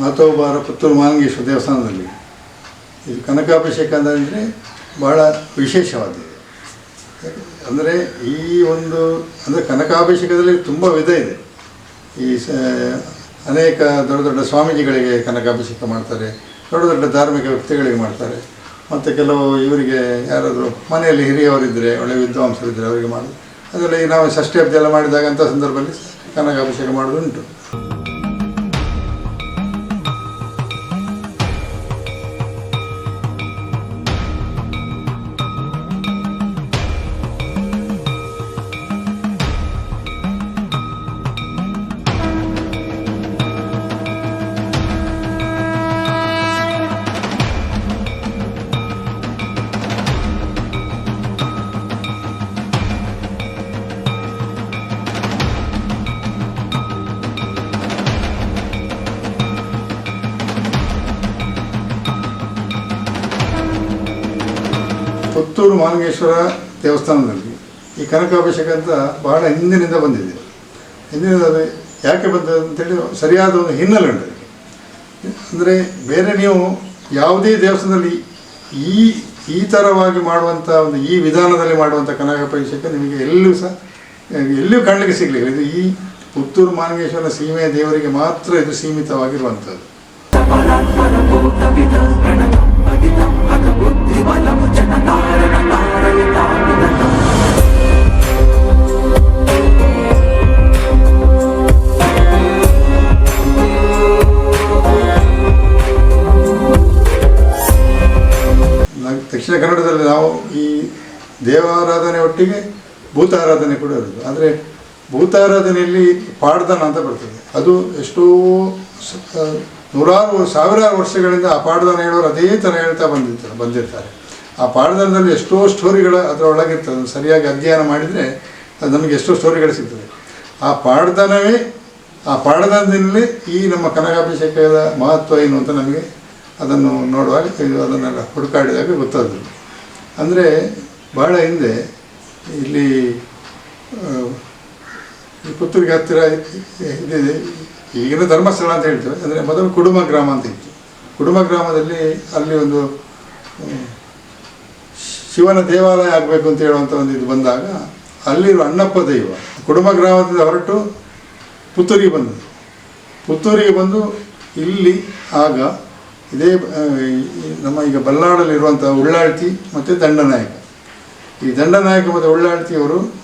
ಮಾತೋಬಾರ ಪುತ್ತೂರು ಮಾನಂಗೇಶ್ವರ ದೇವಸ್ಥಾನದಲ್ಲಿ. ಇದು ಕನಕಾಭಿಷೇಕ ಅಂದರೆ ಬಹಳ ವಿಶೇಷವಾಗಿದೆ. ಅಂದರೆ ಈ ಒಂದು, ಅಂದರೆ ಕನಕಾಭಿಷೇಕದಲ್ಲಿ ತುಂಬ ವಿಧ ಇದೆ. ಈ ಸ, ಅನೇಕ ದೊಡ್ಡ ದೊಡ್ಡ ಸ್ವಾಮೀಜಿಗಳಿಗೆ ಕನಕಾಭಿಷೇಕ ಮಾಡ್ತಾರೆ, ದೊಡ್ಡ ದೊಡ್ಡ ಧಾರ್ಮಿಕ ವ್ಯಕ್ತಿಗಳಿಗೆ ಮಾಡ್ತಾರೆ. ಮತ್ತು ಕೆಲವು ಇವರಿಗೆ ಯಾರಾದರೂ ಮನೆಯಲ್ಲಿ ಹಿರಿಯವರಿದ್ದರೆ ಒಳ್ಳೆಯ ವಿದ್ವಾಂಸರಿದ್ದರೆ ಅವರಿಗೆ ಮಾಡೋದು ಅದರಲ್ಲಿ ನಾವು ಷಷ್ಠಿ ಹಬ್ಬ ಎಲ್ಲ ಮಾಡಿದಾಗ ಅಂಥ ಸಂದರ್ಭದಲ್ಲಿ ಕನಕಾಭಿಷೇಕ ಮಾಡೋದುಂಟು ಪುತ್ತೂರು ಮಾನಗೇಶ್ವರ ದೇವಸ್ಥಾನದಲ್ಲಿ ಈ ಕನಕಾಭಿಷೇಕ ಅಂತ ಬಹಳ ಹಿಂದಿನಿಂದ ಬಂದಿದೆ. ಹಿಂದಿನಿಂದ ಯಾಕೆ ಬಂದದ್ದು ಅಂತೇಳಿ ಸರಿಯಾದ ಒಂದು ಹಿನ್ನೆಲೆ ಉಂಟು ಅಂದರೆ ಬೇರೆ ನೀವು ಯಾವುದೇ ದೇವಸ್ಥಾನದಲ್ಲಿ ಈ ಈ ಥರವಾಗಿ ಮಾಡುವಂಥ ಒಂದು ಈ ವಿಧಾನದಲ್ಲಿ ಮಾಡುವಂಥ ಕನಕಾಭಿಷೇಕ ನಿಮಗೆ ಎಲ್ಲೂ ಸಹ ಎಲ್ಲಿಯೂ ಕಾಣಲಿಕ್ಕೆ ಸಿಗಲಿಲ್ಲ. ಇದು ಈ ಪುತ್ತೂರು ಮಾನಗೇಶ್ವರ ಸೀಮೆಯ ದೇವರಿಗೆ ಮಾತ್ರ ಇದು ಸೀಮಿತವಾಗಿರುವಂಥದ್ದು ದಕ್ಷಿಣ ನಾವು ಈ ದೇವಾರಾಧನೆ ಒಟ್ಟಿಗೆ ಭೂತಾರಾಧನೆ ಕೂಡ ಇರೋದು ಅಂದರೆ ಭೂತಾರಾಧನೆಯಲ್ಲಿ ಪಾಡ್ದನ ಅಂತ ಬರ್ತದೆ. ಅದು ಎಷ್ಟೋ ನೂರಾರು, ಸಾವಿರಾರು ವರ್ಷಗಳಿಂದ ಆ ಪಾಡ್ದನ ಹೇಳೋರು ಅದೇ ಥರ ಹೇಳ್ತಾ ಬಂದಿರ್ತಾರೆ ಬಂದಿರ್ತಾರೆ. ಆ ಪಾಡ್ದನದಲ್ಲಿ ಎಷ್ಟೋ ಸ್ಟೋರಿಗಳು ಅದರ ಒಳಗಿರ್ತದೆ ಅದನ್ನು ಸರಿಯಾಗಿ ಅಧ್ಯಯನ ಮಾಡಿದರೆ ಅದು ನಮಗೆ ಎಷ್ಟೋ ಸ್ಟೋರಿಗಳು ಸಿಗ್ತದೆ. ಆ ಪಾಡ್ದನವೇ, ಆ ಪಾಡ್ದನದಲ್ಲಿ ಈ ನಮ್ಮ ಕನಕಾಭಿಷೇಕದ ಮಹತ್ವ ಏನು ಅಂತ ನಮಗೆ ಅದನ್ನು ನೋಡುವಾಗ ಅದನ್ನೆಲ್ಲ ಹುಡುಕಾಡಿದಾಗ ಗೊತ್ತಾದ್ರು ಅಂದರೆ ಬಹಳ ಹಿಂದೆ ಇಲ್ಲಿ ಪುತ್ತೂರಿಗೆ ಹತ್ತಿರ ಇದೆ ಈಗಿನ ಧರ್ಮಸ್ಥಳ ಅಂತ ಹೇಳ್ತೇವೆ ಅಂದರೆ ಮೊದಲು ಕುಡುಮ ಗ್ರಾಮ ಅಂತ ಇತ್ತು. ಕುಡುಮ ಗ್ರಾಮದಲ್ಲಿ ಅಲ್ಲಿ ಒಂದು ಶಿವನ ದೇವಾಲಯ ಆಗಬೇಕು ಅಂತ ಹೇಳುವಂಥ ಒಂದು ಇದು ಬಂದಾಗ ಅಲ್ಲಿರುವ ಅಣ್ಣಪ್ಪ ದೈವ, ಕುಡುಮ ಗ್ರಾಮದಿಂದ ಹೊರಟು ಪುತ್ತೂರಿಗೆ ಬಂದದ್ದು. ಪುತ್ತೂರಿಗೆ ಬಂದು ಇಲ್ಲಿ ಆಗ ಇದೇ ನಮ್ಮ ಈಗ ಬಲ್ಲಾಡಲ್ಲಿರುವಂಥ ಉಳ್ಳಾಳ್ತಿ ಮತ್ತು ದಂಡನಾಯಕ. ಈ ದಂಡನಾಯಕ ಮತ್ತು ಉಳ್ಳಾಳ್ತಿಯವರು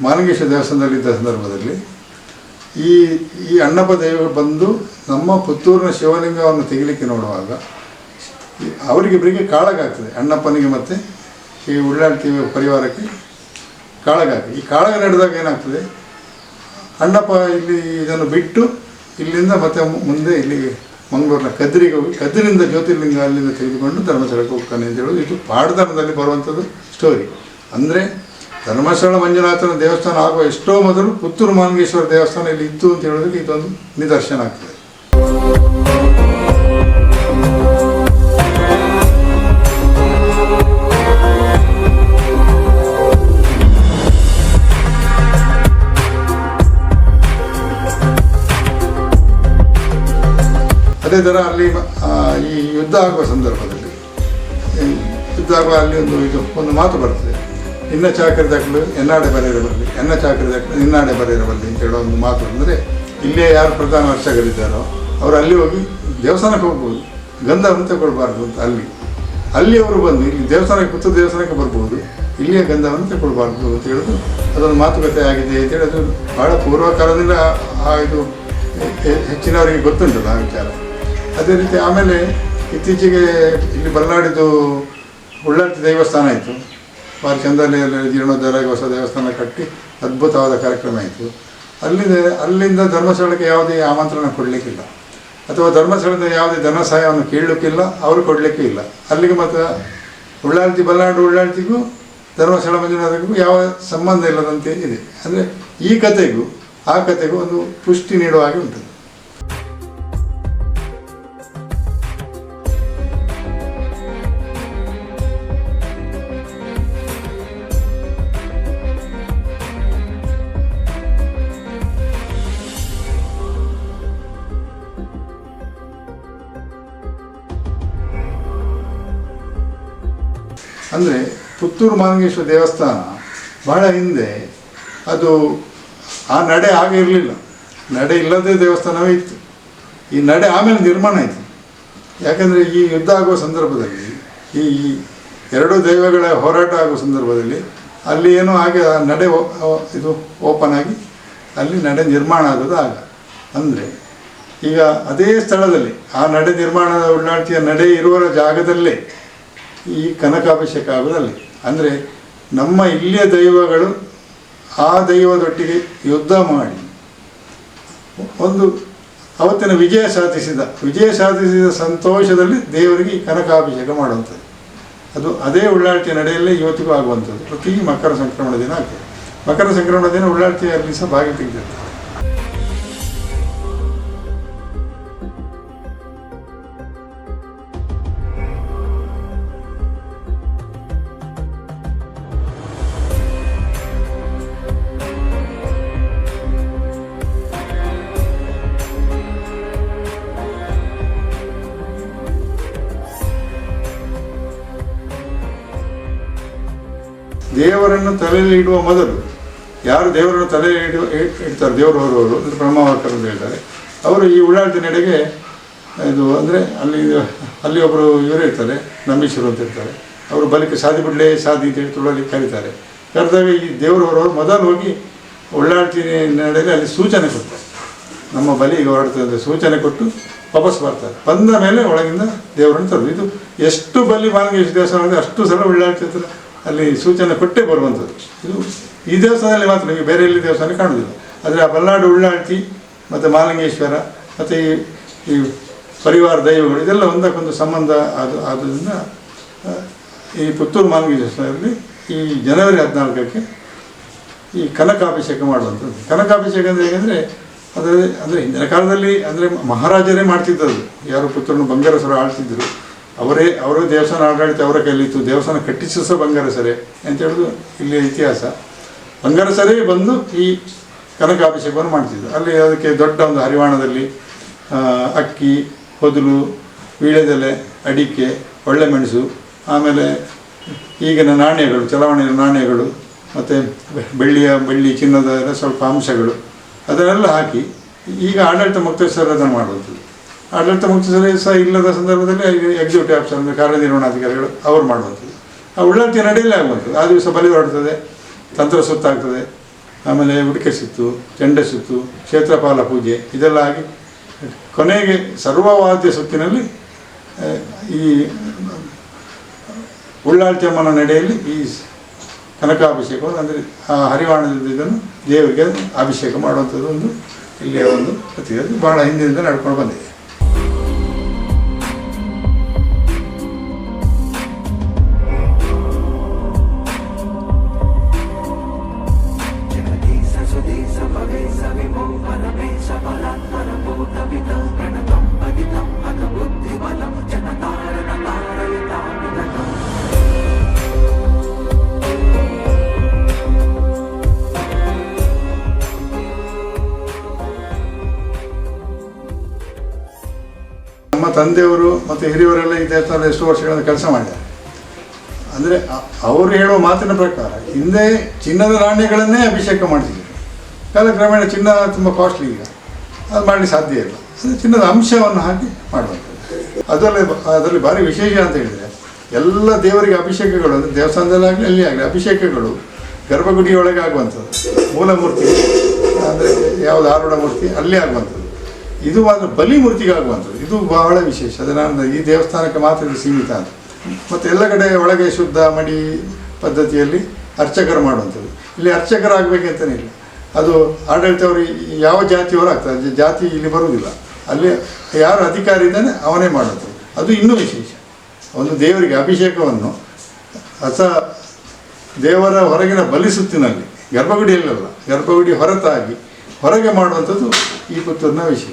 ಮಾನಗೇಶ ದೇವಸ್ಥಾನದಲ್ಲಿದ್ದ ಸಂದರ್ಭದಲ್ಲಿ ಈ ಈ ಅಣ್ಣಪ್ಪ ದೈವ ಬಂದು ನಮ್ಮ ಪುತ್ತೂರಿನ ಶಿವಲಿಂಗವನ್ನು ತೆಗಿಲಿಕ್ಕೆ ನೋಡುವಾಗ ಈ- ಅವರಿಗಿಬ್ಬರಿಗೆ ಕಾಳಗಾಗ್ತದೆ. ಅಣ್ಣಪ್ಪನಿಗೆ ಮತ್ತು ಈ ಉಳ್ಳಾಳ್ತಿ ಪರಿವಾರಕ್ಕೆ ಕಾಳಗಾಗ್ತದೆ. ಈ ಕಾಳಗ ನಡೆದಾಗ ಏನಾಗ್ತದೆ? ಅಣ್ಣಪ್ಪ ಇಲ್ಲಿ ಇದನ್ನು ಬಿಟ್ಟು ಇಲ್ಲಿಂದ ಮತ್ತೆ ಮುಂದೆ ಇಲ್ಲಿ ಮಂಗಳೂರಿನ ಕದ್ರಿಗೆ ಹೋಗಿ ಕದ್ರಿಂದ ಜ್ಯೋತಿರ್ಲಿಂಗ ಅಲ್ಲಿಂದ ತೆಗೆದುಕೊಂಡು ಧರ್ಮಸ್ಥಳಕ್ಕೆ ಹೋಗ್ತಾನೆ ಅಂತ ಹೇಳೋದು ಇದು ಪಾಡಧರ್ಮದಲ್ಲಿ ಬರುವಂಥದ್ದು ಸ್ಟೋರಿ ಅಂದರೆ ಧರ್ಮಸ್ಥಳ ಮಂಜುನಾಥನ ದೇವಸ್ಥಾನ ಆಗುವ ಎಷ್ಟೋ ಮೊದಲು ಪುತ್ತೂರು ಮಾಂಗೇಶ್ವರ ದೇವಸ್ಥಾನ ಇಲ್ಲಿ ಇತ್ತು ಅಂತ ಹೇಳೋದಕ್ಕೆ ಇದೊಂದು ನಿದರ್ಶನ ಆಗ್ತದೆ. ಅದೇ ಥರ ಅಲ್ಲಿ ಈ ಯುದ್ಧ ಆಗುವ ಸಂದರ್ಭದಲ್ಲಿ ಯುದ್ಧ ಆಗುವ ಅಲ್ಲಿ ಒಂದು, ಇದು ಒಂದು ಮಾತು ಬರ್ತದೆ. ನಿನ್ನ ಚಾಕರಿದಾಗಲು ಎನ್ನಾಡೆ ಬರೆಯಿರಬಲ್ಲಿ ಎನ್ನ ಚಾಕರಿದಾಗಲು ನಿನ್ನಾಡೆ ಬರೆಯಿರಬಲ್ಲಿ ಅಂತ ಹೇಳೋ ಒಂದು ಮಾತು ಅಂದರೆ ಇಲ್ಲೇ ಯಾರು ಪ್ರಧಾನ ಅರ್ಚಕರಿದ್ದಾರೋ ಅವರು ಅಲ್ಲಿ ಹೋಗಿ ದೇವಸ್ಥಾನಕ್ಕೆ ಹೋಗ್ಬೋದು. ಗಂಧವನ್ನು ತಗೊಳ್ಬಾರ್ದು ಅಂತ ಅಲ್ಲಿ. ಅಲ್ಲಿ ಅವರು ಬಂದು, ಇಲ್ಲಿ ದೇವಸ್ಥಾನಕ್ಕೆ ಪುತ್ತೂರು ದೇವಸ್ಥಾನಕ್ಕೆ ಬರ್ಬೋದು. ಇಲ್ಲಿಯ ಗಂಧವನ್ನು ತಗೊಳ್ಬಾರ್ದು ಅಂತ ಹೇಳೋದು ಅದೊಂದು ಮಾತುಕತೆ ಆಗಿದೆ ಅಂತ ಹೇಳಿದ್ರು. ಭಾಳ ಪೂರ್ವಕಾಲದಿಂದ ಪೂರ್ವ ಆ, ಇದು ಹೆಚ್ಚಿನವರಿಗೆ ಗೊತ್ತುಂಟಲ್ಲ ಆ ವಿಚಾರ. ಅದೇ ರೀತಿ ಆಮೇಲೆ ಇತ್ತೀಚೆಗೆ ಇಲ್ಲಿ ಬಲ್ನಾಡಿದು ಉಳ್ಳಾಟಿ ದೇವಸ್ಥಾನ ಆಯಿತು. ಭಾರಿ ಚಂದನೆಯಲ್ಲಿ ಜೀರ್ಣೋದ್ಧಾರ ಆಗಿ ಹೊಸ ದೇವಸ್ಥಾನ ಕಟ್ಟಿ ಅದ್ಭುತವಾದ ಕಾರ್ಯಕ್ರಮ ಆಯಿತು. ಅಲ್ಲಿಂದ ಅಲ್ಲಿಂದ ಧರ್ಮಸ್ಥಳಕ್ಕೆ ಯಾವುದೇ ಆಮಂತ್ರಣ ಕೊಡಲಿಕ್ಕಿಲ್ಲ. ಅಥವಾ ಧರ್ಮಸ್ಥಳದಿಂದ ಯಾವುದೇ ಧನ ಸಹಾಯವನ್ನು ಕೇಳಲಿಕ್ಕಿಲ್ಲ, ಅವರು ಕೊಡಲಿಕ್ಕೆ ಇಲ್ಲ. ಅಲ್ಲಿಗೆ ಮತ್ತು ಉಳ್ಳಾಳ್ತಿ ಬಲ್ಲಾಡು ಉಳ್ಳಾಳ್ತಿಗೂ ಧರ್ಮಸ್ಥಳ ಮಂಜುನಾಥಕ್ಕೂ ಯಾವ ಸಂಬಂಧ ಇಲ್ಲದಂತೆ ಇದೆ. ಅಂದರೆ ಈ ಕಥೆಗೂ, ಆ ಕಥೆಗೂ ಒಂದು ಪುಷ್ಟಿ ನೀಡುವ ಹಾಗೆ ಉಂಟು. ಪುತ್ತೂರು ಮಾನಗೇಶ್ವರ ದೇವಸ್ಥಾನ ಬಹಳ ಹಿಂದೆ. ಅದು ಆ ನಡೆ ಆಗಿರಲಿಲ್ಲ ನಡೆ ಇಲ್ಲದೇ ದೇವಸ್ಥಾನವೇ ಇತ್ತು. ಈ ನಡೆ ಆಮೇಲೆ ನಿರ್ಮಾಣ ಆಯಿತು. ಯಾಕೆಂದರೆ ಈ ಯುದ್ಧ ಆಗುವ ಸಂದರ್ಭದಲ್ಲಿ, ಈ ಎರಡು ದೈವಗಳ ಹೋರಾಟ ಆಗುವ ಸಂದರ್ಭದಲ್ಲಿ ಅಲ್ಲಿ ಏನೋ ಹಾಗೆ ಆ ನಡೆ ಇದು ಓಪನ್ ಆಗಿ ಅಲ್ಲಿ ನಡೆ ನಿರ್ಮಾಣ ಆಗೋದು ಆಗ. ಅಂದರೆ ಈಗ ಅದೇ ಸ್ಥಳದಲ್ಲಿ ಆ ನಡೆ ನಿರ್ಮಾಣದ ಉಳ್ಳಾಡ್ತಿಯ ನಡೆ ಇರುವ ಜಾಗದಲ್ಲೇ ಈ ಕನಕಾಭಿಷೇಕ ಆಗೋದಲ್ಲಿ. ಅಂದರೆ ನಮ್ಮ ಇಲ್ಲಿಯ ದೈವಗಳು ಆ ದೈವದೊಟ್ಟಿಗೆ ಯುದ್ಧ ಮಾಡಿ. ಒಂದು ಅವತ್ತಿನ ವಿಜಯ ಸಾಧಿಸಿದ ವಿಜಯ ಸಾಧಿಸಿದ ಸಂತೋಷದಲ್ಲಿ ದೇವರಿಗೆ ಕನಕಾಭಿಷೇಕ ಮಾಡುವಂಥದ್ದು. ಅದು ಅದೇ ಉಳ್ಳಾಳ್ತಿಯ ನಡೆಯಲ್ಲೇ ಇವತ್ತಿಗೂ ಆಗುವಂಥದ್ದು. ಪ್ರತಿ ಮಕರ ಸಂಕ್ರಮಣ ದಿನ ಆಗ್ತದೆ ಮಕರ ಸಂಕ್ರಮಣ ದಿನ ಉಳ್ಳಾಳ್ತಿಯಲ್ಲಿ ಸಹ ಭಾಗಿ ತೆಗೆದಿರ್ತಾರೆ ದೇವರನ್ನು ತಲೆಯಲ್ಲಿ ಇಡುವ ಮೊದಲು, ಯಾರು ದೇವರನ್ನು ತಲೆಯಲ್ಲಿ ಇಡುವ ಇಡ್ತಾರೆ, ದೇವರು ಹೊರವರು ಅಂದರೆ ಅಂತ ಹೇಳ್ತಾರೆ. ಅವರು ಈ ನಡೆಗೆ ಇದು ಅಂದರೆ ಅಲ್ಲಿ ಅಲ್ಲಿ ಒಬ್ಬರು ಇವರು ಇರ್ತಾರೆ, ನಂಬೀಶ್ವರು ಅಂತ ಇರ್ತಾರೆ. ಅವರು ಬಲಿಕ ಸಾಧಿ ಬಿಡಲೇ, ಸಾಧಿ ಅಂತ ಹೇಳಿ ತುಳಲಿ ಕರೀತಾರೆ. ಕರೆದಾಗ ಈ ದೇವರು ಹೊರವರು ಮೊದಲು ಹೋಗಿ ಉಳ್ಳಾಡ್ತೀನಿ ಅಲ್ಲಿ ಸೂಚನೆ ಕೊಡ್ತಾರೆ. ನಮ್ಮ ಬಲಿಗೆ ಹೊರಡ್ತದೆ ಸೂಚನೆ ಕೊಟ್ಟು ವಾಪಸ್ ಬರ್ತಾರೆ. ಬಂದ ಮೇಲೆ ಒಳಗಿಂದ ದೇವರನ್ನು ತರೋದು ಇದು ಎಷ್ಟು ಬಲಿ ಮಾನಗೇಶ ದೇವಸ್ಥಾನ ಅಂದರೆ ಅಷ್ಟು ಸಲ ಉಳ್ಳಾಳ್ತಿರ್ತಾರೆ ಹತ್ರ ಅಲ್ಲಿ ಸೂಚನೆ ಕೊಟ್ಟೇ ಬರುವಂಥದ್ದು. ಇದು ಈ ದೇವಸ್ಥಾನದಲ್ಲಿ ಮಾತ್ರ, ನಿಮಗೆ ಬೇರೆ ಎಲ್ಲಿ ದೇವಸ್ಥಾನ ಕಾಣುವುದಿಲ್ಲ. ಆದರೆ ಆ ಬಲ್ನಾಡು ಉಳ್ಳಾಳ್ತಿ, ಮತ್ತು ಮಾಲಿಂಗೇಶ್ವರ, ಮತ್ತು ಈ ಈ ಪರಿವಾರ ದೈವಗಳು, ಇದೆಲ್ಲ ಒಂದಕ್ಕೊಂದು ಸಂಬಂಧ ಅದು ಆದ್ದರಿಂದ ಈ ಪುತ್ತೂರು ಮಾಲಿಂಗೇಶ್ವರದಲ್ಲಿ ಈ ಜನವರಿ ಹದಿನಾಲ್ಕಕ್ಕೆ ಈ ಕನಕಾಭಿಷೇಕ ಮಾಡುವಂಥದ್ದು. ಕನಕಾಭಿಷೇಕ ಅಂದರೆ ಹೇಗೆಂದರೆ, ಅದರಲ್ಲಿ, ಅಂದರೆ ಹಿಂದಿನ ಕಾಲದಲ್ಲಿ, ಅಂದರೆ ಮಹಾರಾಜರೇ ಮಾಡ್ತಿದ್ದರು ಯಾರು ಪುತ್ರನು ಬಂಗಾರಸರು ಆಳ್ತಿದ್ದರು ಅವರೇ ಅವರೇ ದೇವಸ್ಥಾನ ಆಡಳಿತ ಅವರ ಕೈಲಿತ್ತು ದೇವಸ್ಥಾನ ಕಟ್ಟಿಸು ಸಹ ಬಂಗಾರಸರೇ ಅಂತ ಹೇಳೋದು ಇಲ್ಲಿ ಇತಿಹಾಸ. ಬಂಗಾರಸರೇ ಬಂದು ಈ ಕನಕಾಭಿಷೇಕವನ್ನು ಮಾಡ್ತಿದ್ರು. ಅಲ್ಲಿ ಅದಕ್ಕೆ ದೊಡ್ಡ ಒಂದು ಹರಿವಾಣದಲ್ಲಿ ಅಕ್ಕಿ, ಹೊದಲು, ವೀಳ್ಯದೆಲೆ, ಅಡಿಕೆ, ಒಳ್ಳೆ ಮೆಣಸು, ಆಮೇಲೆ ಈಗಿನ ನಾಣ್ಯಗಳು, ಚಲಾವಣೆಯ ನಾಣ್ಯಗಳು, ಮತ್ತು ಬೆಳ್ಳಿಯ ಬೆಳ್ಳಿ ಚಿನ್ನದ ಸ್ವಲ್ಪ ಅಂಶಗಳು, ಅದನ್ನೆಲ್ಲ ಹಾಕಿ ಈಗ ಆಡಳಿತ ಮುಕ್ತೇಶ್ವರ ಅದನ್ನು ಮಾಡುವಂಥದ್ದು. ಆಡಳಿತ ಮುಕ್ತೇಶ್ವರ ಸಹ ಇಲ್ಲದ ಸಂದರ್ಭದಲ್ಲಿ ಎಕ್ಸಿಕ್ಯೂಟಿವ್ ಆಫೀಸರ್ ಅಂದರೆ ಕಾರ್ಯನಿರ್ವಹಣಾಧಿಕಾರಿಗಳು ಅವ್ರು ಮಾಡುವಂಥದ್ದು. ಆ ಉಳ್ಳಾಳ್ತಿ ನಡೆಯಲ್ಲೇ ಆಗುವಂಥದ್ದು. ಆ ದಿವಸ ಬಲಿ ಹೊರಡ್ತದೆ, ತಂತ್ರ ಸುತ್ತಾಗ್ತದೆ, ಆಮೇಲೆ ಉಡಿಕೆ ಸುತ್ತು, ಚೆಂಡೆ ಸುತ್ತು, ಕ್ಷೇತ್ರಪಾಲ ಪೂಜೆ, ಇದೆಲ್ಲ ಆಗಿ ಕೊನೆಗೆ ಸರ್ವವಾದ್ಯ ಸುತ್ತಿನಲ್ಲಿ ಈ ಉಳ್ಳಾಳ್ತಮ್ಮನ ನಡೆಯಲ್ಲಿ ಈ ಕನಕಾಭಿಷೇಕವನ್ನು ಅಂದರೆ ಆ ಹರಿವಾಣದಿಂದ ಇದನ್ನು ದೇವರಿಗೆ ಅಭಿಷೇಕ ಮಾಡುವಂಥದ್ದು ಒಂದು ಇಲ್ಲಿಯ ಒಂದು ಪ್ರತಿ ಬಹಳ ಹಿಂದಿನಿಂದ ನಡ್ಕೊಂಡು ಬಂದಿದೆ. ತಂದೆಯವರು ಮತ್ತು ಹಿರಿಯವರೆಲ್ಲ ಈ ದೇವಸ್ಥಾನದಲ್ಲಿ ಎಷ್ಟು ವರ್ಷಗಳಿಂದ ಕೆಲಸ ಮಾಡಿದ್ದಾರೆ. ಅಂದರೆ ಅವರು ಹೇಳುವ ಮಾತಿನ ಪ್ರಕಾರ ಹಿಂದೆ ಚಿನ್ನದ ನಾಣ್ಯಗಳನ್ನೇ ಅಭಿಷೇಕ ಮಾಡ್ತಿದ್ರು ಕಾಲಕ್ರಮೇಣ ಚಿನ್ನ ತುಂಬ ಕಾಸ್ಟ್ಲಿ ಈಗ. ಅದು ಮಾಡಲಿಕ್ಕೆ ಸಾಧ್ಯ ಇಲ್ಲ. ಅಂದರೆ ಚಿನ್ನದ ಅಂಶವನ್ನು ಹಾಕಿ ಮಾಡಬೇಕು ಅದರಲ್ಲಿ ಅದರಲ್ಲಿ ಭಾರಿ ವಿಶೇಷ ಅಂತ ಹೇಳಿದರೆ ಎಲ್ಲ ದೇವರಿಗೆ ಅಭಿಷೇಕಗಳು, ಅಂದರೆ ದೇವಸ್ಥಾನದಲ್ಲಾಗಲಿ ಅಲ್ಲಿ ಆಗಲಿ ಅಭಿಷೇಕಗಳು ಗರ್ಭಗುಡಿಯೊಳಗೆ ಆಗುವಂಥದ್ದು. ಮೂಲ ಮೂರ್ತಿ, ಅಂದರೆ ಯಾವುದು ಆರೂಢ ಮೂರ್ತಿ, ಅಲ್ಲಿ ಆಗುವಂಥದ್ದು. ಇದು ಮಾತ್ರ ಬಲಿ ಮೂರ್ತಿಗಾಗುವಂಥದ್ದು ಇದು ಬಹಳ ವಿಶೇಷ. ಅದು ನಾನು ಈ ದೇವಸ್ಥಾನಕ್ಕೆ ಮಾತ್ರ ಇದು ಸೀಮಿತ ಅಂತ. ಮತ್ತು ಎಲ್ಲ ಕಡೆ ಒಳಗೆ ಶುದ್ಧ ಮಡಿ ಪದ್ಧತಿಯಲ್ಲಿ ಅರ್ಚಕರು ಮಾಡುವಂಥದ್ದು. ಇಲ್ಲಿ ಅರ್ಚಕರಾಗಬೇಕಂತಲೇ ಇಲ್ಲ. ಅದು ಆಡಳಿತವರು ಯಾವ ಜಾತಿಯವರು ಆಗ್ತಾರೆ. ಜಾತಿ ಇಲ್ಲಿ ಬರುವುದಿಲ್ಲ. ಅಲ್ಲಿ ಯಾರು ಅಧಿಕಾರಿ ಇದ್ದಾನೆ ಅವನೇ ಮಾಡುವಂಥದ್ದು. ಅದು ಇನ್ನೂ ವಿಶೇಷ. ಒಂದು ದೇವರಿಗೆ ಅಭಿಷೇಕವನ್ನು ಹೊಸ ದೇವರ ಹೊರಗಿನ ಬಲಿಸುತ್ತಿನಲ್ಲಿ ಗರ್ಭಗುಡಿಯಲ್ಲಲ್ಲ, ಗರ್ಭಗುಡಿ ಹೊರತಾಗಿ ಹೊರಗೆ ಮಾಡುವಂಥದ್ದು ಈ ಪುತ್ತೂರಿನ ವಿಷಯ